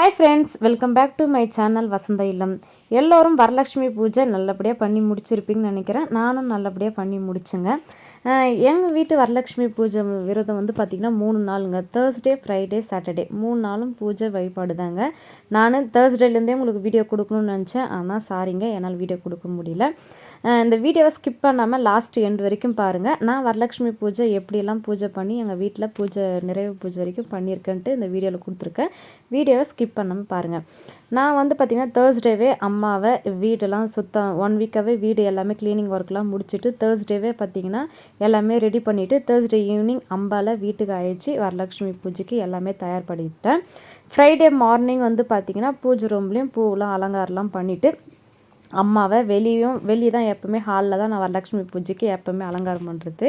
Hi friends welcome back to my channel Vasantha Illam எல்லோரும் வரலட்சுமி பூஜை நல்லபடியாக பண்ணி முடிச்சிருப்பீங்கன்னு நினைக்கிறேன். நானும் நல்லபடியாக பண்ணி முடிச்சுங்க. எங்கள் வீட்டு வரலட்சுமி பூஜை விரதம் வந்து பார்த்திங்கன்னா மூணு நாளுங்க. தேர்ஸ்டே ஃப்ரைடே சாட்டர்டே மூணு நாளும் பூஜை வழிபாடு தாங்க நான் தேர்ஸ்டேலேருந்தே உங்களுக்கு வீடியோ கொடுக்கணும்னு நினச்சேன். ஆனால் சாரிங்க என்னால் வீடியோ கொடுக்க முடியல. இந்த வீடியோவை ஸ்கிப் பண்ணாமல் லாஸ்ட் எண்ட் வரைக்கும் பாருங்கள் நான் வரலட்சுமி பூஜை எப்படியெல்லாம் பூஜை பண்ணி எங்கள் வீட்டில் பூஜை நிறைவு பூஜை வரைக்கும் பண்ணியிருக்கேன்ட்டு இந்த வீடியோவில் கொடுத்துருக்கேன். வீடியோவை ஸ்கிப் பண்ணாமல் பாருங்கள் நான் வந்து பார்த்திங்கன்னா தேர்ஸ்டேவே அம்மாவை வீடெல்லாம் சுத்தம் ஒன் வீக்காகவே வீடு எல்லாமே க்ளீனிங் ஒர்க்லாம் முடிச்சுட்டு தேர்ஸ்டேவே பார்த்திங்கன்னா எல்லாமே ரெடி பண்ணிவிட்டு தேர்ஸ்டே ஈவினிங் அம்பாவில் வீட்டுக்கு அழைச்சி வரலட்சுமி பூஜைக்கு எல்லாமே தயார் பண்ணிட்டேன் ஃப்ரைடே மார்னிங் வந்து பார்த்திங்கன்னா பூஜை ரூம்லேயும் பூவெலாம் அலங்காரம்லாம் பண்ணிவிட்டு அம்மாவை வெளியும் வெளியே தான் எப்போவுமே ஹாலில் தான் நான் வரலட்சுமி பூஜைக்கு எப்போவுமே அலங்காரம் பண்ணுறது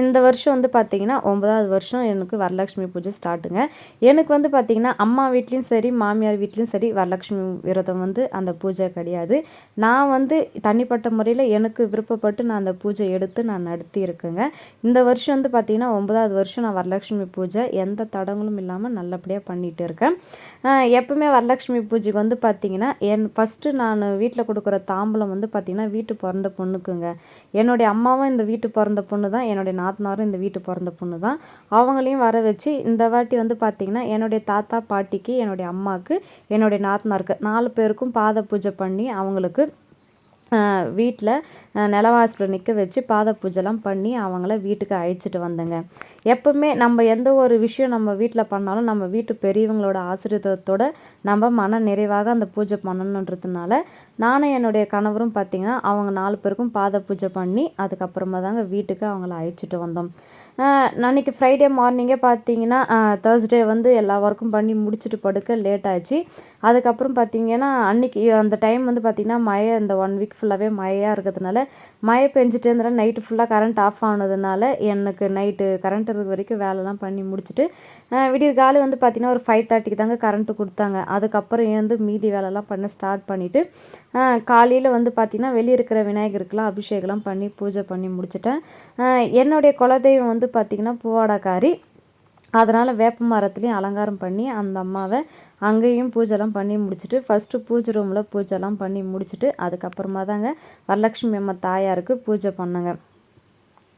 இந்த வருஷம் வந்து பார்த்திங்கன்னா ஒன்பதாவது வருஷம் எனக்கு வரலட்சுமி பூஜை ஸ்டார்ட்டுங்க எனக்கு வந்து பார்த்திங்கன்னா அம்மா வீட்லேயும் சரி மாமியார் வீட்லேயும் சரி வரலட்சுமி விரதம் வந்து அந்த பூஜை கிடையாது. நான் வந்து தனிப்பட்ட முறையில் எனக்கு விருப்பப்பட்டு நான் அந்த பூஜை எடுத்து நான் நடத்தி இருக்கேங்க இந்த வருஷம் வந்து பார்த்திங்கன்னா ஒன்பதாவது வருஷம் நான் வரலட்சுமி பூஜை எந்த தடங்களும் இல்லாமல் நல்லபடியாக பண்ணிகிட்டு இருக்கேன். எப்போவுமே எப்பவுமே வரலட்சுமி பூஜைக்கு வந்து பார்த்திங்கன்னா என் ஃபஸ்ட்டு நான் வீட்டில் கொடுக்குற தாம்பலம் வந்து பார்த்திங்கன்னா வீட்டு பிறந்த பொண்ணுக்குங்க. என்னுடைய அம்மாவும் இந்த வீட்டு பிறந்த பொண்ணு தான் என்னுடைய நாத்தனாரும் இந்த வீட்டு பிறந்த பொண்ணு தான் அவங்களையும் வர வச்சு இந்த வாட்டி வந்து பார்த்திங்கன்னா என்னுடைய தாத்தா பாட்டிக்கு என்னுடைய அம்மாவுக்கு என்னுடைய நாத்தனாருக்கு நாலு பேருக்கும் பாத பூஜை பண்ணி அவங்களுக்கு வீட்டில் நிலவாசலில் நிற்க வச்சு பாத பூஜைலாம் பண்ணி அவங்கள வீட்டுக்கு அழைச்சிட்டு வந்தேங்க. எப்பவுமே நம்ம எந்த ஒரு விஷயம் நம்ம வீட்டில் பண்ணாலும் நம்ம வீட்டு பெரியவங்களோட ஆசீர்வாதத்தோட நம்ம மன நிறைவாக அந்த பூஜை பண்ணணுன்றதுனால நானும் என்னுடைய கணவரும் பார்த்திங்கன்னா அவங்க நாலு பேருக்கும் பாத பூஜை பண்ணி அதுக்கப்புறமா தாங்க வீட்டுக்கு அவங்கள அழைச்சிட்டு வந்தோம். அன்றைக்கி ஃப்ரைடே மார்னிங்கே பார்த்தீங்கன்னா தேர்ஸ்டே வந்து எல்லா ஒர்க்கும் பண்ணி முடிச்சுட்டு படுக்க லேட் ஆச்சு. அதுக்கப்புறம் பார்த்தீங்கன்னா அன்றைக்கி அந்த டைம் வந்து பார்த்திங்கன்னா மழை இந்த ஒன் வீக் ஃபுல்லாகவே மழையாக இருக்கிறதுனால மழை பெஞ்சிட்டு இருந்தால் நைட்டு ஃபுல்லாக கரண்ட் ஆஃப் ஆனதுனால எனக்கு நைட்டு கரண்ட் இருக்கிற வரைக்கும் வேலைலாம் பண்ணி முடிச்சுட்டு விடியற் காலை வந்து பார்த்திங்கன்னா ஒரு ஃபைவ் தேர்ட்டிக்கு தாங்க கரண்ட்டு கொடுத்தாங்க. அதுக்கப்புறம் ஏந்து மீதி வேலைலாம் பண்ண ஸ்டார்ட் பண்ணிவிட்டு காலையில் வந்து பார்த்திங்கன்னா வெளியே இருக்கிற விநாயகருக்கெலாம் அபிஷேகம்லாம் பண்ணி பூஜை பண்ணி முடிச்சிட்டேன். என்னுடைய குலதெய்வம் வந்து பார்த்திங்கன்னா பூவாடாக்காரி. அதனால் வேப்ப மரத்துலேயும் அலங்காரம் பண்ணி அந்த அம்மாவை அங்கேயும் பூஜைலாம் பண்ணி முடிச்சுட்டு ஃபஸ்ட்டு பூஜை ரூமில் பூஜைலாம் பண்ணி முடிச்சுட்டு அதுக்கப்புறமா தாங்க வரலட்சுமி அம்மா தாயாருக்கு பூஜை பண்ணுங்க.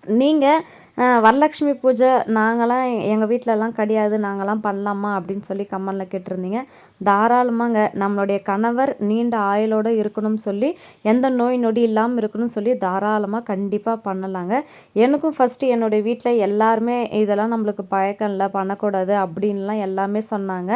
நீங்கள் வரலட்சுமி பூஜை நாங்களாம் எங்கள் வீட்டிலலாம் கிடையாது நாங்களாம் பண்ணலாமா அப்படின்னு சொல்லி கமெண்டில் கேட்டிருந்தீங்க. தாராளமாங்க நம்மளுடைய கணவர் நீண்ட ஆயுளோடு இருக்கணும்னு சொல்லி எந்த நோய் நொடி இல்லாமல் இருக்கணும்னு சொல்லி தாராளமாக கண்டிப்பாக பண்ணலாங்க. எனக்கும் ஃபஸ்ட்டு என்னுடைய வீட்டில் எல்லாருமே இதெல்லாம் நம்மளுக்கு பழக்கம் இல்லை பண்ணக்கூடாது அப்படின்லாம் எல்லாமே சொன்னாங்க.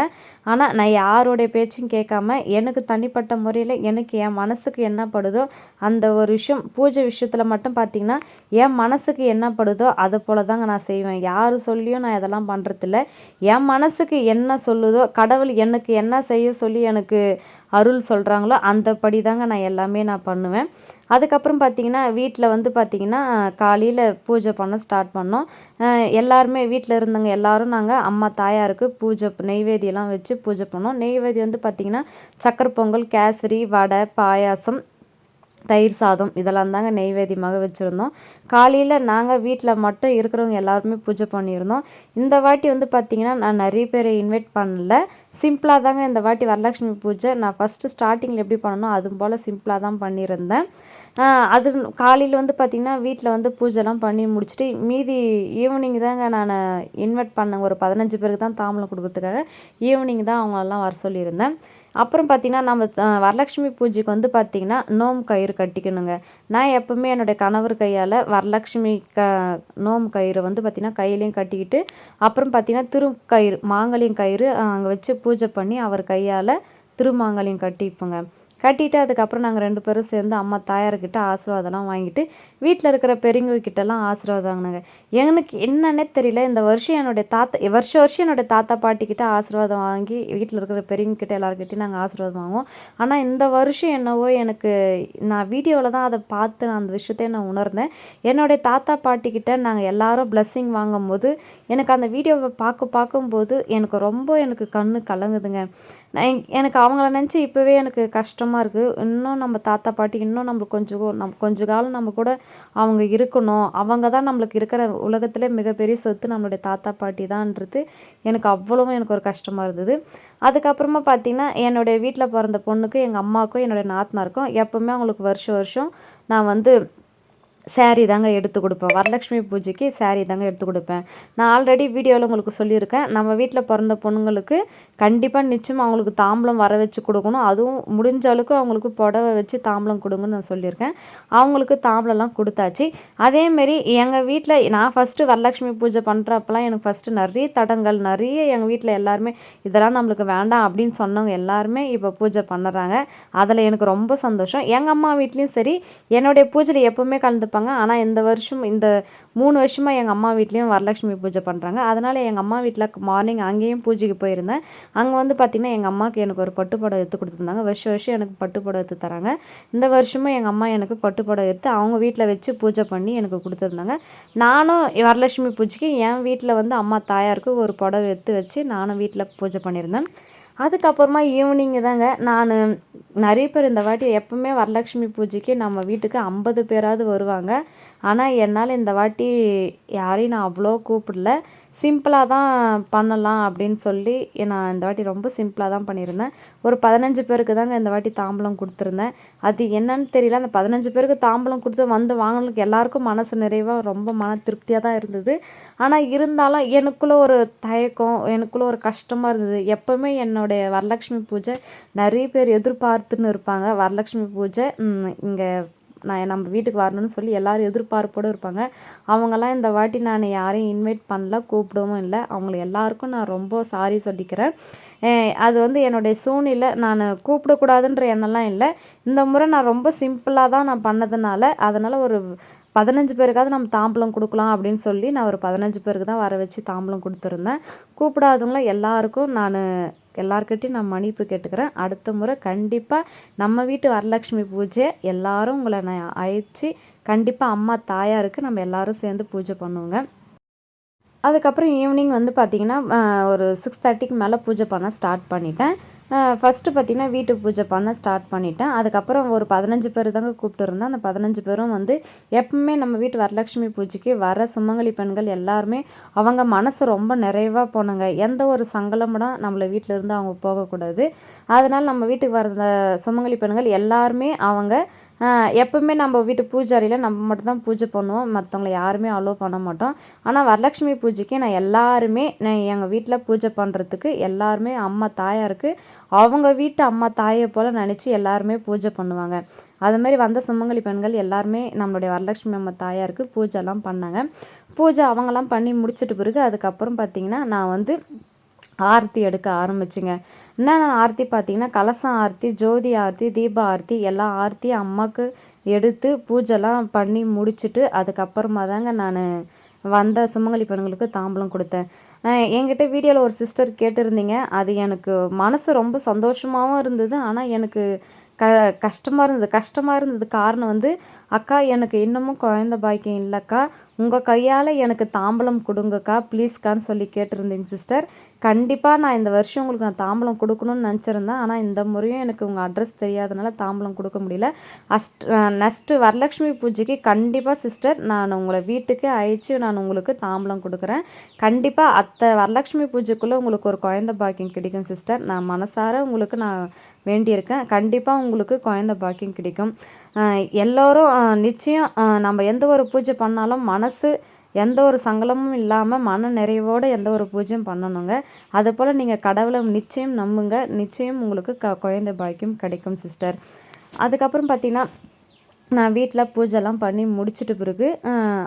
ஆனால் நான் யாரோடைய பேச்சும் கேட்காம எனக்கு தனிப்பட்ட முறையில் எனக்கு என் மனசுக்கு என்ன படுதோ அந்த ஒரு விஷயம் பூஜை விஷயத்தில் மட்டும் பார்த்திங்கன்னா என் மனசுக்கு என்ன படுதோ அதை போல தாங்க நான் செய்வேன். யார் சொல்லியும் நான் இதெல்லாம் பண்ணுறதில்ல என் மனசுக்கு என்ன சொல்லுதோ கடவுள் எனக்கு என்ன செய்ய சொல்லி எனக்கு அருள் சொல்கிறாங்களோ அந்த படி தாங்க நான் எல்லாமே நான் பண்ணுவேன். அதுக்கப்புறம் பார்த்திங்கன்னா வீட்டில் வந்து பார்த்திங்கன்னா காலையில் பூஜை பண்ண ஸ்டார்ட் பண்ணோம். எல்லாருமே வீட்டில் இருந்தவங்க எல்லாரும் நாங்கள் அம்மா தாயாருக்கு பூஜை நெய்வேதியெல்லாம் வச்சு பூஜை பண்ணோம். நெய்வேதி வந்து பார்த்திங்கன்னா சக்கரை பொங்கல் கேசரி வடை பாயாசம் தயிர் சாதம் இதெல்லாம் தாங்க நெய்வேத்தியமாக வச்சுருந்தோம். காலையில் நாங்கள் வீட்டில் மட்டும் இருக்கிறவங்க எல்லாருமே பூஜை பண்ணியிருந்தோம். இந்த வாட்டி வந்து பார்த்திங்கன்னா நான் நிறைய பேரை இன்வைட் பண்ணல. சிம்பிளாக தாங்க இந்த வாட்டி வரலட்சுமி பூஜை. நான் ஃபஸ்ட்டு ஸ்டார்டிங்கில் எப்படி பண்ணணும் அது போல் சிம்பிளாக தான் பண்ணியிருந்தேன். அது காலையில் வந்து பார்த்திங்கன்னா வீட்டில் வந்து பூஜைலாம் பண்ணி முடிச்சுட்டு மீதி ஈவினிங் தாங்க நான் இன்வைட் பண்ணேன் ஒரு பதினஞ்சு பேருக்கு தான் தாம்பலம் கொடுக்கறதுக்காக ஈவினிங் தான் அவங்களெல்லாம் வர சொல்லியிருந்தேன். அப்புறம் பார்த்திங்கன்னா நம்ம வரலட்சுமி பூஜைக்கு வந்து பார்த்திங்கன்னா நோம்பு கயிறு கட்டிக்கணுங்க. நான் எப்போவுமே என்னுடைய கணவர் கையால் வரலட்சுமி க நோம்பு கயிறு வந்து பார்த்திங்கன்னா கையிலையும் கட்டிக்கிட்டு அப்புறம் பார்த்திங்கன்னா திரு கயிறு மாங்கலியம் கயிறு அங்கே வச்சு பூஜை பண்ணி அவர் கையால் திருமாங்கலியம் கட்டிப்போங்க கட்டிட்டு அதுக்கப்புறம் நாங்கள் ரெண்டு பேரும் சேர்ந்து அம்மா தாயார்கிட்ட ஆசீர்வாதம்லாம் வாங்கிட்டு வீட்டில் இருக்கிற பெரியவங்கக்கிட்டலாம் ஆசீர்வாதம் வாங்கினாங்க. எனக்கு என்னன்னே தெரியல. இந்த வருஷம் என்னுடைய தாத்தா வருஷம் வருஷம் என்னுடைய தாத்தா பாட்டிக்கிட்ட ஆசீர்வாதம் வாங்கி வீட்டில் இருக்கிற பெரியவங்கக்கிட்ட எல்லாருக்கிட்டையும் நாங்கள் ஆசீர்வாதம் வாங்குவோம். ஆனால் இந்த வருஷம் என்னவோ எனக்கு நான் வீடியோவில் தான் அதை பார்த்து நான் அந்த விஷயத்தையும் நான் உணர்ந்தேன். என்னுடைய தாத்தா பாட்டிக்கிட்ட நாங்கள் எல்லாரும் பிளஸ்ஸிங் வாங்கும்போது எனக்கு அந்த வீடியோவை பார்க்க பார்க்கும்போது எனக்கு ரொம்ப எனக்கு கண்ணு கலங்குதுங்க. நான் எனக்கு அவங்கள நினச்சி இப்போவே எனக்கு கஷ்டமாக இருக்குது இன்னும் நம்ம தாத்தா பாட்டி இன்னும் நம்மளுக்கு கொஞ்சம் நம்ம கொஞ்ச காலம் நம்ம கூட அவங்க இருக்கணும். அவங்க தான் நம்மளுக்கு இருக்கிற உலகத்தில் மிகப்பெரிய சொத்து நம்மளுடைய தாத்தா பாட்டி தான்ன்றது எனக்கு அவ்வளவும் எனக்கு ஒரு கஷ்டமாக இருந்தது. அதுக்கப்புறமா பார்த்திங்கன்னா என்னுடைய வீட்டில் பிறந்த பொண்ணுக்கு எங்கள் அம்மாவுக்கும் என்னுடைய நாத்தனாருக்கும் எப்போவுமே அவங்களுக்கு வருஷம் வருஷம் நான் வந்து சேரீ தாங்க எடுத்து கொடுப்பேன். வரலட்சுமி பூஜைக்கு சேரீ தாங்க எடுத்து கொடுப்பேன். நான் ஆல்ரெடி வீடியோவில் உங்களுக்கு சொல்லியிருக்கேன். நம்ம வீட்டில் பிறந்த பொண்ணுங்களுக்கு கண்டிப்பாக நிச்சயம் அவங்களுக்கு தாம்பலம் வர வச்சு கொடுக்கணும். அதுவும் முடிஞ்ச அளவுக்கு அவங்களுக்கு புடவை வச்சு தாம்பலம் கொடுங்கன்னு நான் சொல்லியிருக்கேன். அவங்களுக்கு தாம்பலம்லாம் கொடுத்தாச்சு. அதேமாரி எங்கள் வீட்டில் நான் ஃபஸ்ட்டு வரலட்சுமி பூஜை பண்ணுறப்பெல்லாம் எனக்கு ஃபஸ்ட்டு நிறைய தடங்கள் நிறைய எங்கள் வீட்டில் எல்லாருமே இதெல்லாம் நம்மளுக்கு வேண்டாம் அப்படின்னு சொன்னவங்க எல்லாருமே இப்போ பூஜை பண்ணுறாங்க. அதில் எனக்கு ரொம்ப சந்தோஷம். எங்கள் அம்மா வீட்லேயும் சரி என்னுடைய பூஜையில் எப்போவுமே கலந்துப்பாங்க. ஆனால் இந்த வருஷம் இந்த மூணு வருஷமாக எங்கள் அம்மா வீட்லேயும் வரலட்சுமி பூஜை பண்ணுறாங்க அதனால் எங்கள் அம்மா வீட்டில் மார்னிங் அங்கேயும் பூஜைக்கு போயிருந்தேன். அங்கே வந்து பார்த்திங்கன்னா எங்கள் அம்மாவுக்கு எனக்கு ஒரு பட்டு எடுத்து கொடுத்துருந்தாங்க. வருஷம் வருஷம் எனக்கு பட்டு எடுத்து தராங்க. இந்த வருஷமும் எங்கள் அம்மா எனக்கு பட்டு எடுத்து அவங்க வீட்டில் வச்சு பூஜை பண்ணி எனக்கு கொடுத்துருந்தாங்க. நானும் வரலட்சுமி பூஜைக்கு என் வீட்டில் வந்து அம்மா தாயாருக்கு ஒரு புடவை எடுத்து வச்சு நானும் வீட்டில் பூஜை பண்ணியிருந்தேன். அதுக்கப்புறமா ஈவினிங்கு தாங்க. நான் நிறைய பேர் இந்த வாட்டி எப்பவுமே வரலட்சுமி பூஜைக்கு நம்ம வீட்டுக்கு ஐம்பது பேராவது வருவாங்க. ஆனால் என்னால் இந்த வாட்டி யாரையும் நான் அவ்வளோ கூப்பிடல. சிம்பிளாக தான் பண்ணலாம் அப்படின்னு சொல்லி நான் இந்த வாட்டி ரொம்ப சிம்பிளாக தான் பண்ணியிருந்தேன். ஒரு பதினஞ்சு பேருக்கு தாங்க இந்த வாட்டி தாம்பலம் கொடுத்துருந்தேன். அது என்னன்னு தெரியல. அந்த பதினஞ்சு பேருக்கு தாம்பலம் கொடுத்து வந்து வாங்கினதுக்கு எல்லாருக்கும் மனசு நிறைவாக ரொம்ப மன திருப்தியாக தான் இருந்தது. ஆனால் இருந்தாலும் எனக்குள்ளே ஒரு தயக்கம் எனக்குள்ளே ஒரு கஷ்டமாக இருந்தது. எப்போவுமே என்னுடைய வரலட்சுமி பூஜை நிறைய பேர் எதிர்பார்த்துன்னு இருப்பாங்க. வரலட்சுமி பூஜை இங்கே நான் நம்ம வீட்டுக்கு வரணும்னு சொல்லி எல்லோரும் எதிர்பார்ப்போடு இருப்பாங்க. அவங்கெல்லாம் இந்த வாட்டி நான் யாரையும் இன்வைட் பண்ணல கூப்பிடவும் இல்லை. அவங்கள எல்லாருக்கும் நான் ரொம்ப சாரி சொல்லிக்கிறேன். அது வந்து என்னுடைய சூழ்நிலை. நான் கூப்பிடக்கூடாதுன்ற எண்ணம்லாம் இல்லை. இந்த முறை நான் ரொம்ப சிம்பிளாக தான் நான் பண்ணதுனால அதனால் ஒரு பதினஞ்சு பேருக்காவது நம்ம தாம்பளம் கொடுக்கலாம் அப்படின்னு சொல்லி நான் ஒரு பதினஞ்சு பேருக்கு தான் வர வச்சு தாம்பளம் கொடுத்துருந்தேன். கூப்பிடாதவங்கள எல்லாருக்கும் நான் எல்லாருக்கிட்டையும் நான் மன்னிப்பு கேட்டுக்கிறேன். அடுத்த முறை கண்டிப்பாக நம்ம வீட்டு வரலட்சுமி பூஜை எல்லாரும் உங்களை நான் அழைச்சி கண்டிப்பாக அம்மா தாயாருக்கு நம்ம எல்லாரும் சேர்ந்து பூஜை பண்ணுவோங்க. அதுக்கப்புறம் ஈவினிங் வந்து பார்த்திங்கன்னா ஒரு சிக்ஸ் தேர்ட்டிக்கு மேலே பூஜை பண்ண ஸ்டார்ட் பண்ணிட்டேன். ஃபஸ்ட்டு பார்த்திங்கன்னா வீட்டு பூஜை பண்ண ஸ்டார்ட் பண்ணிட்டேன். அதுக்கப்புறம் ஒரு பதினஞ்சு பேர் தாங்க கூப்பிட்டுருந்தேன். அந்த பதினஞ்சு பேரும் வந்து எப்பவுமே நம்ம வீட்டு வரலட்சுமி பூஜைக்கு வர சுமங்கலி பெண்கள் எல்லாருமே அவங்க மனசு ரொம்ப நிறைவாக போனாங்க எந்த ஒரு சங்கலமும் நம்மளை வீட்டில் இருந்து அவங்க போகக்கூடாது. அதனால் நம்ம வீட்டுக்கு வர சுமங்கலி பெண்கள் எல்லாருமே அவங்க எப்போவுமே நம்ம வீட்டு பூஜாரியில் நம்ம மட்டும்தான் பூஜை பண்ணுவோம். மற்றவங்கள யாருமே அலோவ் பண்ண மாட்டோம். ஆனால் வரலட்சுமி பூஜைக்கு நான் எல்லாருமே நான் எங்கள் வீட்டில் பூஜை பண்ணுறதுக்கு எல்லாருமே அம்மா தாயாருக்கு அவங்க வீட்டு அம்மா தாயை போல் நினச்சி எல்லாருமே பூஜை பண்ணுவாங்க. அதுமாரி வந்த சுமங்கலி பெண்கள் எல்லாருமே நம்மளுடைய வரலட்சுமி அம்மா தாயாருக்கு பூஜைலாம் பண்ணாங்க. பூஜை அவங்கெல்லாம் பண்ணி முடிச்சிட்ட பிறகு அதுக்கப்புறம் பார்த்திங்கன்னா நான் வந்து ஆர்த்தி எடுக்க ஆரம்பிச்சுங்க. என்னென்ன ஆர்த்தி பார்த்தீங்கன்னா கலசம் ஆர்த்தி ஜோதி ஆர்த்தி தீப ஆர்த்தி எல்லா ஆர்த்தியும் அம்மாவுக்கு எடுத்து பூஜைலாம் பண்ணி முடிச்சுட்டு அதுக்கப்புறமா தாங்க நான் வந்த சுமங்கலி பெண்களுக்கு தாம்பலம் கொடுத்தேன். என்கிட்ட வீடியோவில் ஒரு சிஸ்டர் கேட்டிருந்தீங்க. அது எனக்கு மனசு ரொம்ப சந்தோஷமாகவும் இருந்தது. ஆனால் எனக்கு க கஷ்டமாக இருந்தது. கஷ்டமாக இருந்தது காரணம் வந்து அக்கா எனக்கு இன்னமும் குழந்த பாக்கியம் இல்லைக்கா. உங்கள் கையால் எனக்கு தாம்பலம் கொடுங்கக்கா ப்ளீஸ்க்கான்னு சொல்லி கேட்டிருந்தீங்க சிஸ்டர் கண்டிப்பாக நான் இந்த வருஷம் உங்களுக்கு நான் தாம்பலம் கொடுக்கணும்னு நினச்சிருந்தேன். ஆனால் இந்த முறையும் எனக்கு உங்கள் அட்ரஸ் தெரியாதனால தாம்பலம் கொடுக்க முடியல. அஸ்ட் நெக்ஸ்ட்டு வரலட்சுமி பூஜைக்கு கண்டிப்பாக சிஸ்டர் நான் உங்களை வீட்டுக்கு அழைச்சி நான் உங்களுக்கு தாம்பலம் கொடுக்குறேன். கண்டிப்பாக அத்தை வரலட்சுமி பூஜைக்குள்ளே உங்களுக்கு ஒரு குழந்த பாக்கியம் கிடைக்கும் சிஸ்டர் நான் மனசார உங்களுக்கு நான் வேண்டியிருக்கேன். கண்டிப்பாக உங்களுக்கு குழந்த பாக்கியம் கிடைக்கும். எல்லோரும் நிச்சயம் நம்ம எந்த ஒரு பூஜை பண்ணாலும் மனசு எந்த ஒரு சங்கலமும் இல்லாமல் மன நிறைவோடு எந்த ஒரு பூஜையும் பண்ணணுங்க. அதுபோல் நீங்கள் கடவுளை நிச்சயம் நம்புங்க. நிச்சயம் உங்களுக்கு க குழந்தை பாக்கியம் கிடைக்கும் சிஸ்டர் அதுக்கப்புறம் பார்த்திங்கன்னா நான் வீட்டில் பூஜைலாம் பண்ணி முடிச்சிட்டு பிறகு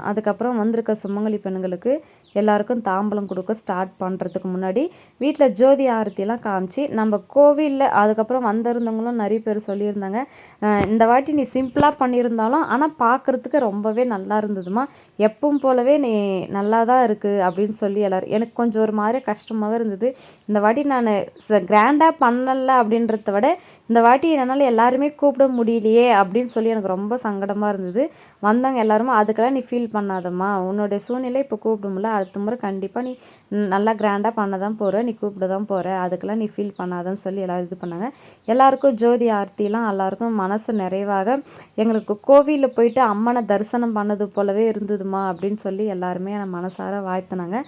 அதுக்கப்புறம் வந்திருக்க சுமங்கலி பெண்களுக்கு எல்லாருக்கும் தாம்பலம் கொடுக்க ஸ்டார்ட் பண்ணுறதுக்கு முன்னாடி வீட்டில் ஜோதி ஆரத்திலாம் காமிச்சு நம்ம கோவிலில் அதுக்கப்புறம் வந்திருந்தவங்களும் நிறைய பேர் சொல்லியிருந்தாங்க. இந்த வாட்டி நீ சிம்பிளாக பண்ணியிருந்தாலும் ஆனால் பார்க்குறதுக்கு ரொம்பவே நல்லா இருந்ததுமா எப்பவும் போலவே நீ நல்லா தான் இருக்குது அப்படின்னு சொல்லி எல்லோரும் எனக்கு கொஞ்சம் ஒரு மாதிரி கஷ்டமாகவே இருந்தது. இந்த வாட்டி நான் கிராண்டாக பண்ணலை அப்படின்றத விட இந்த வாட்டி என்னால் எல்லாருமே கூப்பிட முடியலையே அப்படின்னு சொல்லி எனக்கு ரொம்ப சங்கடமாக இருந்தது. வந்தவங்க எல்லாருமே அதுக்கெல்லாம் நீ ஃபீல் பண்ணாதம்மா. உன்னோடைய சூழ்நிலை இப்போ கூப்பிட முடியல. அடுத்த முறை கண்டிப்பாக நீ நல்லா கிராண்டாக பண்ண தான் போகிற நீ கூப்பிட தான் போகிற அதுக்கெல்லாம் நீ ஃபீல் பண்ணாதன்னு சொல்லி எல்லோரும் இது பண்ணாங்க. எல்லாருக்கும் ஜோதி ஆர்த்திலாம் எல்லாருக்கும் மனசு நிறைவாக எங்களுக்கு கோவிலில் போயிட்டு அம்மனை தரிசனம் பண்ணது போலவே இருந்ததுமா அப்படின்னு சொல்லி எல்லாருமே மனசார வாழ்த்துனாங்க.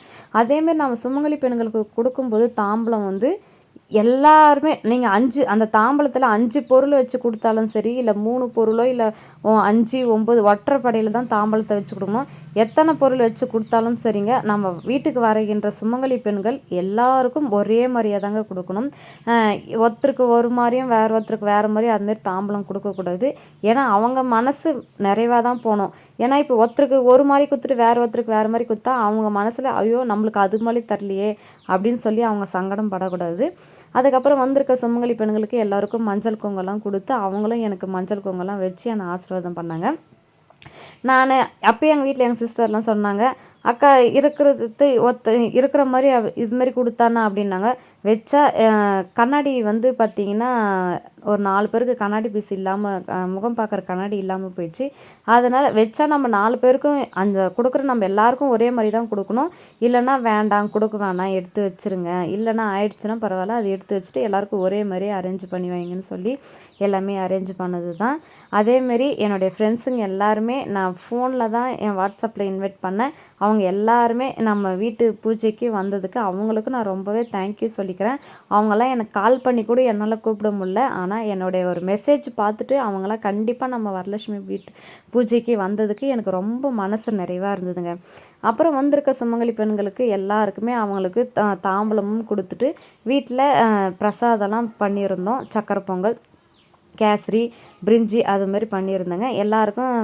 அதேமாரி நம்ம சுமங்கலி பெண்களுக்கு கொடுக்கும்போது தாம்பலம் வந்து எல்லாருமே நீங்கள் அஞ்சு அந்த தாம்பலத்தில் அஞ்சு பொருள் வச்சு கொடுத்தாலும் சரி இல்லை மூணு பொருளோ இல்லை அஞ்சு ஒம்பது ஒற்றைப்படையில் தான் தாம்பலத்தை வச்சு கொடுக்கணும். எத்தனை பொருள் வச்சு கொடுத்தாலும் சரிங்க நம்ம வீட்டுக்கு வருகின்ற சுமங்கலி பெண்கள் எல்லாருக்கும் ஒரே மாதிரியாக தாங்க கொடுக்கணும். ஒருத்தருக்கு ஒரு மாதிரியும் வேறு ஒருத்தருக்கு வேறு மாதிரியும் அதுமாரி தாம்பலம் கொடுக்கக்கூடாது. ஏன்னா அவங்க மனசு நிறைவாக தான் போகணும். ஏன்னா இப்போ ஒருத்தருக்கு ஒரு மாதிரி கொடுத்துட்டு வேறு ஒருத்தருக்கு வேறு மாதிரி கொடுத்தா அவங்க மனசில் ஐயோ நம்மளுக்கு அது மாதிரி தரலையே அப்படின்னு சொல்லி அவங்க சங்கடம் படக்கூடாது. அதுக்கப்புறம் வந்திருக்க சுமங்கலி பெண்களுக்கு எல்லாருக்கும் மஞ்சள் குங்கெல்லாம் கொடுத்து அவங்களும் எனக்கு மஞ்சள் குங்கெல்லாம் வச்சு என்னை ஆசீர்வாதம் பண்ணாங்க. நான் அப்போயே எங்கள் வீட்டில் எங்கள் சிஸ்டர்லாம் சொன்னாங்க அக்கா இருக்கிறது ஒத்த இருக்கிற மாதிரி இது மாதிரி கொடுத்தானா? அப்படின்னாங்க. வச்சா கண்ணாடி வந்து பார்த்திங்கன்னா ஒரு நாலு பேருக்கு கண்ணாடி பீஸ் இல்லாமல் முகம் பார்க்குற கண்ணாடி இல்லாமல் போயிடுச்சு. அதனால் வச்சா நம்ம நாலு பேருக்கும் அந்த கொடுக்குற நம்ம எல்லாருக்கும் ஒரே மாதிரி தான் கொடுக்கணும். இல்லைனா வேண்டாம் கொடுக்க வேணாம் எடுத்து வச்சுருங்க. இல்லைனா ஆயிடுச்சுன்னா பரவாயில்ல அது எடுத்து வச்சுட்டு எல்லாருக்கும் ஒரே மாதிரி அரேஞ்ச் பண்ணி வைங்கன்னு சொல்லி எல்லாமே அரேஞ்ச் பண்ணது தான் அதேமாரி என்னுடைய ஃப்ரெண்ட்ஸுங்க எல்லாருமே நான் ஃபோனில் தான் என் வாட்ஸ்அப்பில் இன்வைட் பண்ணேன். அவங்க எல்லாருமே நம்ம வீட்டு பூஜைக்கு வந்ததுக்கு அவங்களுக்கு நான் ரொம்பவே தேங்க்யூ சொல்லிக்கிறேன். அவங்களாம் எனக்கு கால் பண்ணி கூட என்னால் கூப்பிட முடில ஆனால் என்னுடைய ஒரு மெசேஜ் பார்த்துட்டு அவங்களாம் கண்டிப்பாக நம்ம வரலட்சுமி வீட்டு பூஜைக்கு வந்ததுக்கு எனக்கு ரொம்ப மனசு நிறைவாக இருந்ததுங்க. அப்புறம் வந்திருக்க சுமங்கலி பெண்களுக்கு எல்லாருக்குமே அவங்களுக்கு தா தாம்பூலமும் கொடுத்துட்டு வீட்டில் பிரசாதம்லாம் பண்ணியிருந்தோம். சக்கரை பொங்கல் கேசரி பிரிஞ்சி அது மாதிரி பண்ணியிருந்தேங்க. எல்லாருக்கும்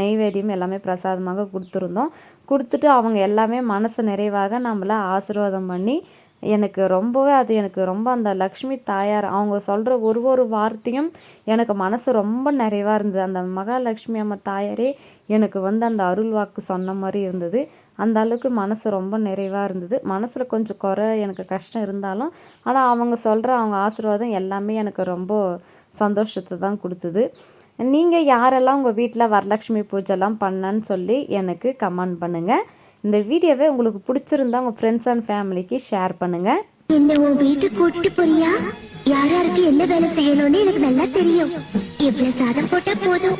நெய்வேதியம் எல்லாமே பிரசாதமாக கொடுத்துருந்தோம். கொடுத்துட்டு அவங்க எல்லாமே மனசு நிறைவாக நம்மளை ஆசீர்வாதம் பண்ணி எனக்கு ரொம்பவே அது எனக்கு ரொம்ப அந்த லக்ஷ்மி தாயார் அவங்க சொல்கிற ஒரு ஒரு வார்த்தையும் எனக்கு மனசு ரொம்ப நிறைவாக இருந்தது. அந்த மகாலட்சுமி அம்மா தாயாரே எனக்கு வந்து அந்த அருள் வாக்கு சொன்ன மாதிரி இருந்தது. அந்த அளவுக்கு மனசு ரொம்ப நிறைவாக இருந்தது. மனசில் கொஞ்சம் குறை எனக்கு கஷ்டம் இருந்தாலும் ஆனால் அவங்க சொல்கிற அவங்க ஆசீர்வாதம் எல்லாமே எனக்கு ரொம்ப சந்தோஷத்தை தான் கொடுத்தது. நீங்கள் யாரெல்லாம் உங்கள் வீட்டில் வரலட்சுமி பூஜைலாம் பண்ணன்னு சொல்லி எனக்கு கமெண்ட் பண்ணுங்கள் இந்த வீடியோவை உங்களுக்கு பிடிச்சிருந்தா உங்கள் ஃப்ரெண்ட்ஸ் அண்ட் ஃபேமிலிக்கு ஷேர் பண்ணுங்கள் என்ன உன் வீட்டுக்கு கூட்டிட்டு போறியா? யார் யாருக்கு என்ன வேலை செய்யணும்னு எனக்கு நல்லா தெரியும். இவ்வளவு சாதம் போட்டா போதும்.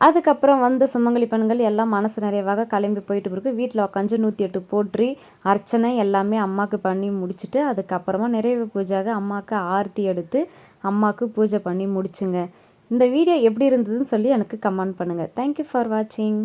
அதுக்கப்புறம் வந்து சுமங்கலி பெண்கள் எல்லாம் மனசு நிறைவாக கிளம்பி போயிட்டு பிறகு வீட்டில் உக்காந்து நூற்றி எட்டு போற்றி அர்ச்சனை எல்லாமே அம்மாவுக்கு பண்ணி முடிச்சுட்டு அதுக்கப்புறமா நிறைவு பூஜையாக அம்மாவுக்கு ஆர்த்தி எடுத்து அம்மாவுக்கு பூஜை பண்ணி முடிச்சுங்க. இந்த வீடியோ எப்படி இருந்ததுன்னு சொல்லி எனக்கு கமெண்ட் பண்ணுங்கள் தேங்க்யூ ஃபார் வாட்சிங்